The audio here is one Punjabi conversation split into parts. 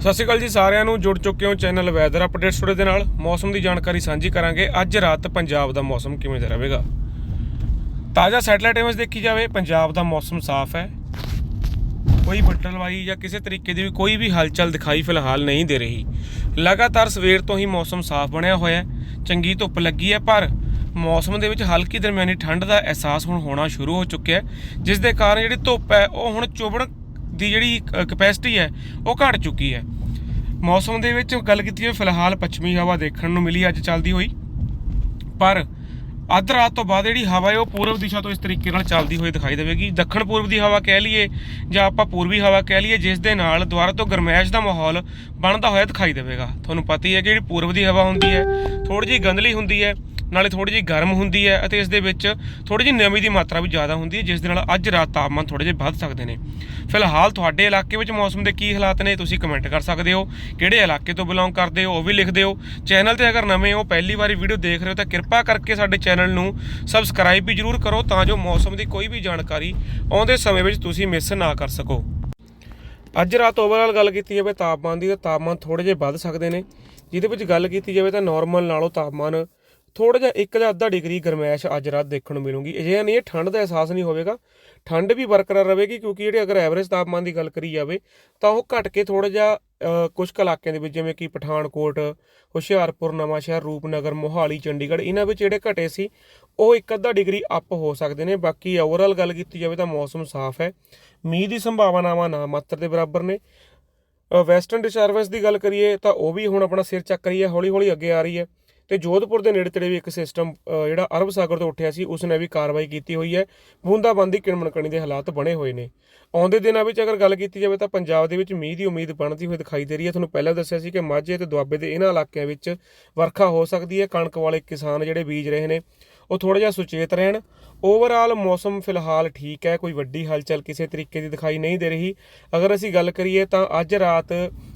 ਸਤਿ ਸ਼੍ਰੀ ਅਕਾਲ ਜੀ ਸਾਰਿਆਂ ਨੂੰ, ਜੁੜ ਚੁੱਕੇ ਹੋ ਚੈਨਲ ਵੈਦਰ ਅਪਡੇਟਸ ਸਟੋਰੀ ਦੇ ਨਾਲ। ਮੌਸਮ ਦੀ ਜਾਣਕਾਰੀ ਸਾਂਝੀ ਕਰਾਂਗੇ। ਅੱਜ ਰਾਤ ਪੰਜਾਬ ਦਾ ਮੌਸਮ ਕਿਵੇਂ ਦਾ ਰਹੇਗਾ? ਤਾਜ਼ਾ ਸੈਟਲਾਈਟ ਇਮੇਜ ਦੇਖੀ ਜਾਵੇ, ਪੰਜਾਬ ਦਾ ਮੌਸਮ ਸਾਫ਼ ਹੈ। ਕੋਈ ਬੱਟਲਵਾਈ ਜਾਂ ਕਿਸੇ ਤਰੀਕੇ ਦੀ ਵੀ ਕੋਈ ਵੀ ਹਲਚਲ ਦਿਖਾਈ ਫਿਲਹਾਲ ਨਹੀਂ ਦੇ ਰਹੀ। ਲਗਾਤਾਰ ਸਵੇਰ ਤੋਂ ਹੀ ਮੌਸਮ ਸਾਫ਼ ਬਣਿਆ ਹੋਇਆ ਹੈ। ਚੰਗੀ ਧੁੱਪ ਲੱਗੀ ਹੈ, ਪਰ ਮੌਸਮ ਦੇ ਵਿੱਚ ਹਲਕੀ ਦਰਮਿਆਨੀ ਠੰਡ ਦਾ ਅਹਿਸਾਸ ਹੁਣ ਹੋਣਾ ਸ਼ੁਰੂ ਹੋ ਚੁੱਕਿਆ ਹੈ, ਜਿਸ ਦੇ ਕਾਰਨ ਜਿਹੜੀ ਧੁੱਪ ਹੈ, ਉਹ ਹੁਣ ਚੁਭਣ ਦੀ ਜਿਹੜੀ ਕਪੈਸਿਟੀ ਹੈ, ਉਹ ਘਟ ਚੁੱਕੀ ਹੈ। ਮੌਸਮ ਦੇ ਵਿੱਚ ਗੱਲ ਕੀਤੀ ਜਾਵੇ, ਫਿਲਹਾਲ ਪੱਛਮੀ ਹਵਾ ਦੇਖਣ ਨੂੰ ਮਿਲੀ, ਅੱਜ ਚੱਲਦੀ ਹੋਈ। ਪਰ ਅੱਧ ਰਾਤ ਤੋਂ ਬਾਅਦ ਜਿਹੜੀ ਹਵਾ ਹੈ, ਉਹ ਪੂਰਬ ਦਿਸ਼ਾ ਤੋਂ ਇਸ ਤਰੀਕੇ ਨਾਲ ਚੱਲਦੀ ਹੋਈ ਦਿਖਾਈ ਦੇਵੇਗੀ। ਦੱਖਣ ਪੂਰਬ ਦੀ ਹਵਾ ਕਹਿ ਲਈਏ, ਜਾਂ ਆਪਾਂ ਪੂਰਬੀ ਹਵਾ ਕਹਿ ਲਈਏ, ਜਿਸ ਦੇ ਨਾਲ ਦੁਆਰਾ ਤੋਂ ਗਰਮੈਸ਼ ਦਾ ਮਾਹੌਲ ਬਣਦਾ ਹੋਇਆ ਦਿਖਾਈ ਦੇਵੇਗਾ। ਤੁਹਾਨੂੰ ਪਤਾ ਹੀ ਹੈ ਕਿ ਜਿਹੜੀ ਪੂਰਬ ਦੀ ਹਵਾ ਹੁੰਦੀ ਹੈ ਥੋੜੀ ਜਿਹੀ ਗੰਧਲੀ ਹੁੰਦੀ ਹੈ। ਨਾਲੇ ਥੋੜੀ ਜਿਹੀ ਗਰਮ ਹੁੰਦੀ ਹੈ ਅਤੇ ਇਸ ਦੇ ਵਿੱਚ ਥੋੜੀ ਜਿਹੀ ਨਮੀ ਦੀ ਮਾਤਰਾ ਵੀ ਜ਼ਿਆਦਾ ਹੁੰਦੀ ਹੈ, ਜਿਸ ਦੇ ਨਾਲ ਅੱਜ ਰਾਤ ਤਾਪਮਾਨ ਥੋੜੇ ਜਿਹੇ ਵੱਧ ਸਕਦੇ ਨੇ। ਫਿਲਹਾਲ ਤੁਹਾਡੇ ਇਲਾਕੇ ਵਿੱਚ ਮੌਸਮ ਦੇ ਕੀ ਹਾਲਾਤ ਨੇ, ਤੁਸੀਂ ਕਮੈਂਟ ਕਰ ਸਕਦੇ ਹੋ। ਕਿਹੜੇ ਇਲਾਕੇ ਤੋਂ ਬਿਲੋਂਗ ਕਰਦੇ ਹੋ, ਉਹ ਵੀ ਲਿਖ ਦਿਓ। ਚੈਨਲ ਤੇ ਅਗਰ ਨਵੇਂ ਹੋ, ਪਹਿਲੀ ਵਾਰੀ ਵੀਡੀਓ ਦੇਖ ਰਹੇ ਹੋ, ਤਾਂ ਕਿਰਪਾ ਕਰਕੇ ਸਾਡੇ ਚੈਨਲ ਨੂੰ ਸਬਸਕ੍ਰਾਈਬ ਵੀ ਜਰੂਰ ਕਰੋ, ਤਾਂ ਜੋ ਮੌਸਮ ਦੀ ਕੋਈ ਵੀ ਜਾਣਕਾਰੀ ਆਉਂਦੇ ਸਮੇਂ ਵਿੱਚ ਤੁਸੀਂ ਮਿਸ ਨਾ ਕਰ ਸਕੋ। ਅੱਜ ਰਾਤ ਓਵਰਆਲ ਗੱਲ ਕੀਤੀ ਜਾਵੇ ਤਾਪਮਾਨ ਦੀ, ਤਾਂ ਤਾਪਮਾਨ ਥੋੜੇ ਜਿਹੇ ਵੱਧ ਸਕਦੇ ਨੇ। ਜਿਹਦੇ ਵਿੱਚ ਗੱਲ ਕੀਤੀ ਜਾਵੇ ਤਾਂ ਨਾਰਮਲ ਨਾਲੋਂ ਤਾਪਮਾਨ ਥੋੜਾ ਜਿਹਾ ਇੱਕ ਜਾਂ ਅੱਧਾ ਡਿਗਰੀ ਗਰਮੈਸ਼ ਅੱਜ ਰਾਤ ਦੇਖਣ ਨੂੰ ਮਿਲੂਗੀ। ਅਜਿਹਾ ਨਹੀਂ ਇਹ ਠੰਡ ਦਾ ਅਹਿਸਾਸ ਨਹੀਂ ਹੋਵੇਗਾ। ਠੰਡ ਵੀ ਬਰਕਰਾਰ ਰਹੇਗੀ ਕਿਉਂਕਿ ਜਿਹੜੇ ਅਗਰ ਐਵਰੇਜ ਤਾਪਮਾਨ ਦੀ ਗੱਲ ਕਰੀ ਜਾਵੇ ਤਾਂ ਉਹ ਘਟ ਕੇ ਥੋੜਾ ਜਿਹਾ ਅ, ਕੁਝ ਕੁ ਇਲਾਕਿਆਂ ਦੇ ਵਿੱਚ ਜਿਵੇਂ ਕਿ ਪਠਾਨਕੋਟ ਹੁਸ਼ਿਆਰਪੁਰ ਨਵਾਂਸ਼ਹਿਰ ਰੂਪਨਗਰ ਮੋਹਾਲੀ ਚੰਡੀਗੜ੍ਹ ਇਹਨਾਂ ਵਿੱਚ ਜਿਹੜੇ ਘਟੇ ਸੀ ਉਹ ਇੱਕ ਅੱਧਾ ਡਿਗਰੀ ਅਪ ਹੋ ਸਕਦੇ ਨੇ। ਬਾਕੀ ਓਵਰਆਲ ਗੱਲ ਕੀਤੀ ਜਾਵੇ ਤਾਂ ਮੌਸਮ ਸਾਫ਼ ਹੈ। ਮੀਂਹ ਦੀ ਸੰਭਾਵਨਾਵਾਂ ਨਾ ਮਾਤਰ ਦੇ ਬਰਾਬਰ ਨੇ। ਵੈਸਟਰਨ ਡਿਸਟਰਬੈਂਸ ਦੀ ਗੱਲ ਕਰੀਏ ਤਾਂ ਉਹ ਵੀ ਹੁਣ ਆਪਣਾ ਸਿਰ ਚੱਕ ਰਹੀ ਹੈ ਹੌਲੀ ਹੌਲੀ ਅੱਗੇ ਆ ਰਹੀ ਹੈ। ਤੇ ਜੋਧਪੁਰ ਦੇ ਨੇੜੇ ਤੇੜੇ ਵੀ ਇੱਕ ਸਿਸਟਮ ਜਿਹੜਾ ਅਰਬ ਸਾਗਰ ਤੋਂ ਉੱਠਿਆ ਸੀ ਉਸ ਨੇ ਵੀ ਕਾਰਵਾਈ ਕੀਤੀ ਹੋਈ ਹੈ। ਬੂੰਦਾਬਾਂਦੀ, ਕਿਣਮਣਕਣੀ ਦੇ ਹਾਲਾਤ ਬਣੇ ਹੋਏ ਨੇ। ਆਉਂਦੇ ਦਿਨਾਂ ਵਿੱਚ ਅਗਰ ਗੱਲ ਕੀਤੀ ਜਾਵੇ ਤਾਂ ਪੰਜਾਬ ਦੇ ਵਿੱਚ ਮੀਂਹ ਦੀ ਉਮੀਦ ਬਣਦੀ ਹੋਈ ਦਿਖਾਈ ਦੇ ਰਹੀ ਹੈ। ਤੁਹਾਨੂੰ ਪਹਿਲਾਂ ਦੱਸਿਆ ਸੀ ਕਿ ਮਾਝੇ ਤੇ ਦੁਆਬੇ ਦੇ ਇਹਨਾਂ ਇਲਾਕਿਆਂ ਵਿੱਚ ਵਰਖਾ ਹੋ ਸਕਦੀ ਹੈ। ਕਣਕ ਵਾਲੇ ਕਿਸਾਨ ਜਿਹੜੇ ਬੀਜ ਰਹੇ ਨੇ, ਉਹ ਥੋੜਾ ਜਿਹਾ ਸੁਚੇਤ ਰਹਿਣ। ਓਵਰਆਲ ਮੌਸਮ ਫਿਲਹਾਲ ਠੀਕ ਹੈ। ਕੋਈ ਵੱਡੀ ਹਲਚਲ ਕਿਸੇ ਤਰੀਕੇ ਦੀ ਦਿਖਾਈ ਨਹੀਂ ਦੇ ਰਹੀ। ਅਗਰ ਅਸੀਂ ਗੱਲ ਕਰੀਏ ਤਾਂ ਅੱਜ ਰਾਤ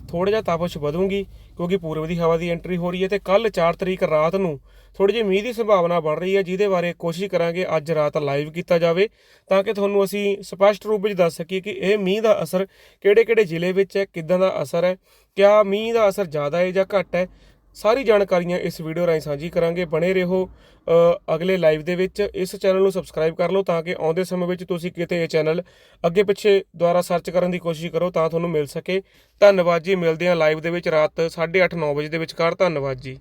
ਥੋੜਾ ਜਿਹਾ ਤਾਪਸ਼ ਵਧੂਗੀ। ਕਿਉਂਕਿ ਪੂਰਬ ਦੀ ਹਵਾ ਦੀ ਐਂਟਰੀ ਹੋ ਰਹੀ ਹੈ ਤੇ ਕੱਲ 4 ਤਰੀਕ ਰਾਤ ਨੂੰ ਥੋੜੀ ਜਿਹੀ ਮੀਂਹ ਦੀ ਸੰਭਾਵਨਾ ਬਣ ਰਹੀ ਹੈ, ਜਿਹਦੇ ਬਾਰੇ ਕੋਸ਼ਿਸ਼ ਕਰਾਂਗੇ ਅੱਜ ਰਾਤ ਲਾਈਵ ਕੀਤਾ ਜਾਵੇ ਤਾਂ ਕਿ ਤੁਹਾਨੂੰ ਅਸੀਂ ਸਪਸ਼ਟ ਰੂਪ ਵਿੱਚ ਦੱਸ ਸਕੀਏ ਕਿ ਇਹ ਮੀਂਹ ਦਾ ਅਸਰ ਕਿਹੜੇ-ਕਿਹੜੇ ਜ਼ਿਲ੍ਹੇ ਵਿੱਚ ਹੈ, ਕਿੱਦਾਂ ਦਾ ਅਸਰ ਹੈ, ਕਿਆ ਮੀਂਹ ਦਾ ਅਸਰ ਜ਼ਿਆਦਾ ਹੈ ਜਾਂ ਘੱਟ ਹੈ ਸਾਰੀ ਜਾਣਕਾਰੀਆਂ ਇਸ ਵੀਡੀਓ ਰਾਹੀਂ ਸਾਂਝੀ ਕਰਾਂਗੇ। ਬਣੇ ਰਹੋ ਅਗਲੇ ਲਾਈਵ ਦੇ ਵਿੱਚ। ਇਸ ਚੈਨਲ ਨੂੰ ਸਬਸਕ੍ਰਾਈਬ ਕਰ ਲਓ ਤਾਂ ਕਿ ਆਉਂਦੇ ਸਮੇਂ ਵਿੱਚ ਤੁਸੀਂ ਕਿਤੇ ਇਹ ਚੈਨਲ ਅੱਗੇ ਪਿੱਛੇ ਦੁਆਰਾ ਸਰਚ ਕਰਨ ਦੀ ਕੋਸ਼ਿਸ਼ ਕਰੋ ਤਾਂ ਤੁਹਾਨੂੰ ਮਿਲ ਸਕੇ। ਧੰਨਵਾਦ ਜੀ, ਮਿਲਦੇ ਹਾਂ ਲਾਈਵ ਦੇ ਵਿੱਚ ਰਾਤ 8:30 9 ਵਜੇ ਦੇ ਵਿਚਕਾਰ। ਧੰਨਵਾਦ ਜੀ।